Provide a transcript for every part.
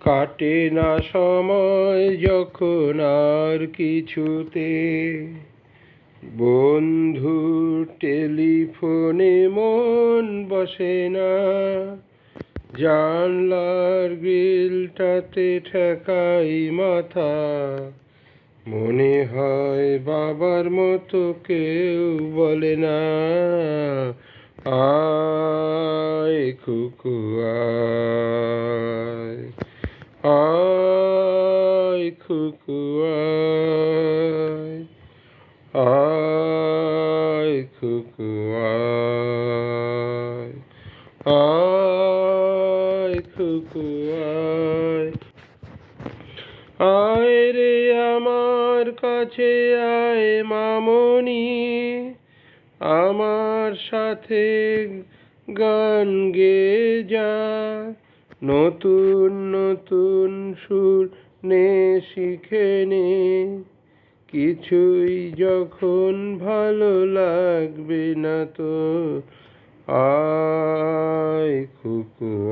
কাটে না সময় যখন আর কিছুতে। বন্ধু টেলিফোনে মন বসে না। জানলার গ্রিলটাতে ঠেকাই মাথা। মনে হয় বাবার মতো কেউ বলে না। আয় খুকু আয় রে আমার কাছে আয় মামনি, আমার সাথে গান গে যা। নতুন নতুন সুর নে, শিখে নে। কিছুই যখন ভালো লাগবে না তো। আয় খুকু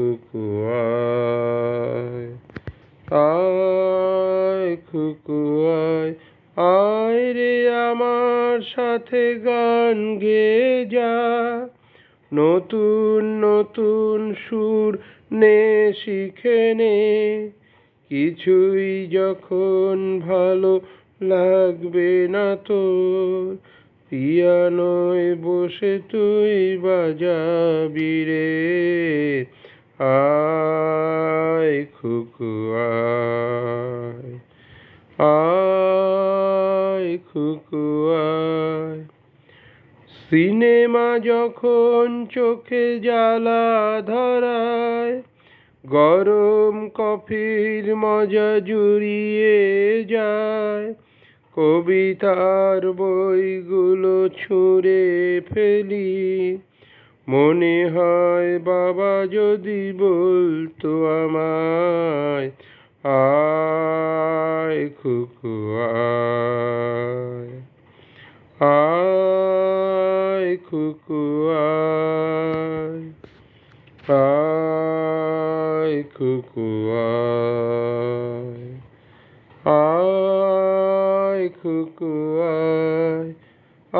খুকু আয় আয় আয় আয় রে আমার সাথে গান গে যা নতুন নতুন সুর নে, শিখে নে। কিছুই যখন ভালো লাগবে না তোর, পিয়ানোয় বসে তুই বাজাবি রে। আয় খুকু, আয়। আয় খুকু, আয়। সিনেমা যখন চোখে জ্বালা ধরায়, গরম কফির মজা জুড়িয়ে যায়। কবিতার বইগুলো ছুঁড়ে ফেলি। মনে হয় বাবা যদি বলতো আমায় আয় খুকু আয় আয় খুকু আয়।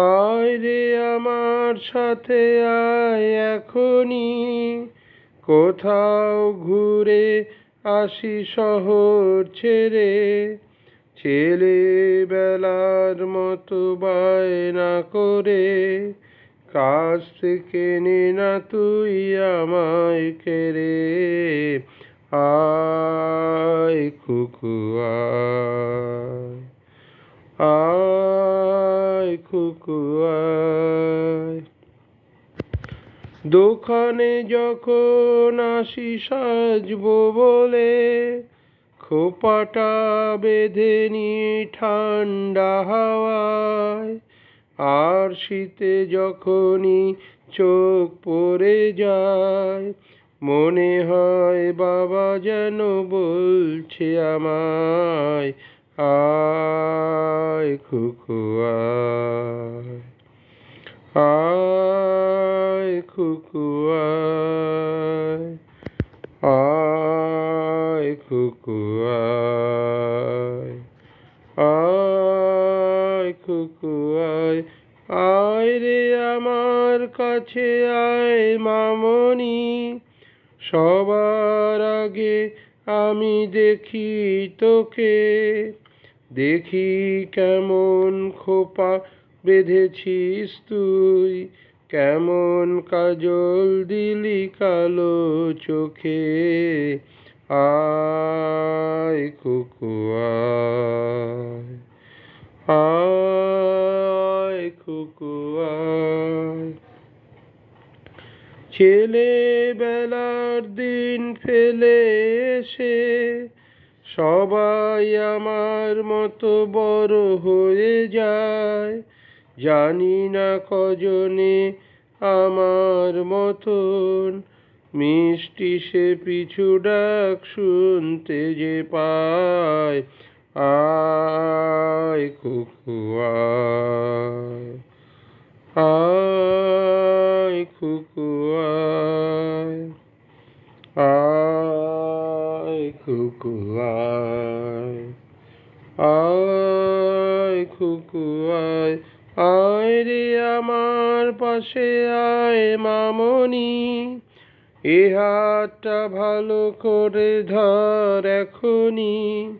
আয় রে আমার সাথে আয় এখনই। কোথাও ঘুরে আসি শহর ছেড়ে। ছেলেবেলার মতো বায়না করে। কাজ থেকে নে না তুই আমায় কেড়ে। আয় খুকু, আয়। আয় দোকানে যখন আসি সাজবো বলে, খোপাটা বেঁধে নিয়ে ঠান্ডা হাওয়ায়। আর শীতে যখনই চোখ পড়ে যায়, মনে হয় বাবা যেন বলছে আমায় আয় খুকু, আয়। আয় খুকু, আয়। আয় খুকু, আয়। আয় খুকু, আয়। আয় রে আমার কাছে, আয় মামনি। সবার আগে আমি দেখি তোকে। দেখি কেমন খোপা বেঁধেছিস তুই, কেমন কাজল দিলি কালো চোখে। আয় খুকু আয় আয়। ছেলেবেলার দিন ফেলে এসে সবাই আমার মতো বড় হয়ে যায়। জানি না কজনে আমার মতন। মিষ্টি সে পিছু ডাক শুনতে যে পায়। আয় খুকু আয় আয় খুকু আয় আয় রে আমার পাশে আয় মামনি। এ হাতটা ভালো করে ধর এখনি।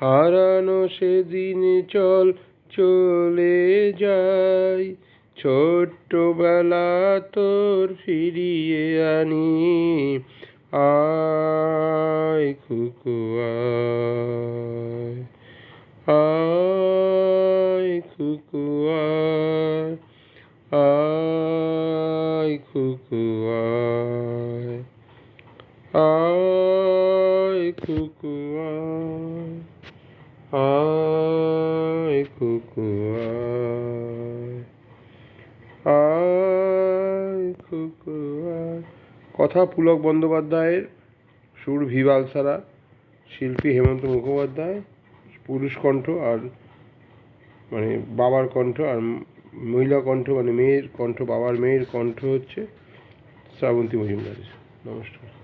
হারানো সেদিন চল, চলে যাই। ছোট্টবেলা তোর ফিরিয়ে আনি। I cuckoo I I cuckoo I I cuckoo I I cuckoo I I cuckoo I কথা পুলক বন্দ্যোপাধ্যায়ের সুর ভিভাল বালসারা শিল্পী হেমন্ত মুখোপাধ্যায়, পুরুষ কণ্ঠ আর মানে বাবার কণ্ঠ আর মহিলা কণ্ঠ মানে মেয়ের কণ্ঠ, বাবার মেয়ের কণ্ঠ হচ্ছে শ্রাবন্তী মজুমদার নমস্কার।